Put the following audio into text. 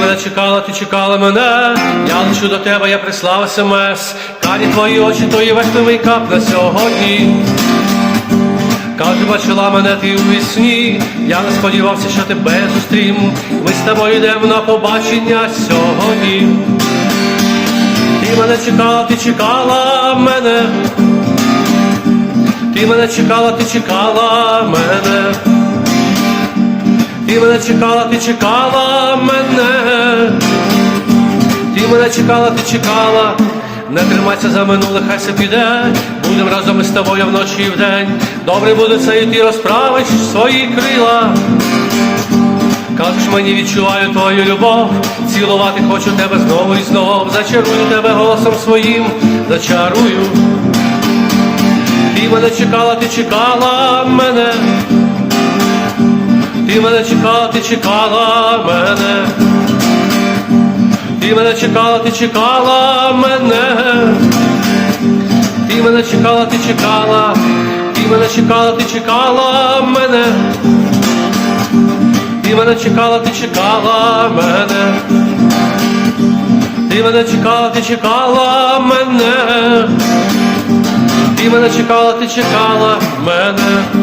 мене чекала, ти чекала мене, я лечу до тебе, я прислав смс. Карі твої очі, то є вишневий кап на сьогодні. Каже, бачила мене ти у вісні, я не сподівався, що тебе зустрім. Ми з тобою йдемо на побачення сьогодні. Ти мене чекала, ти чекала мене. Ти мене чекала, ти чекала мене. Ти мене чекала, ти чекала мене. Чекала, ти чекала. Не тримайся за минуле, хай се піде. Будем разом із тобою вночі і вдень. Добре буде це, і ти розправиш свої крила. Кажеш мені, відчуваю твою любов, цілувати хочу тебе знову і знов. Зачарую тебе голосом своїм, зачарую. Ти мене чекала, ти чекала мене. Ти мене чекала, ти чекала мене. Ти мене чекала, ти чекала мене. Ти мене чекала, ти чекала. Ти мене чекала, ти чекала мене. Ти мене чекала, ти чекала мене. Ти мене чекала, ти чекала мене. Ти мене чекала, ти чекала мене.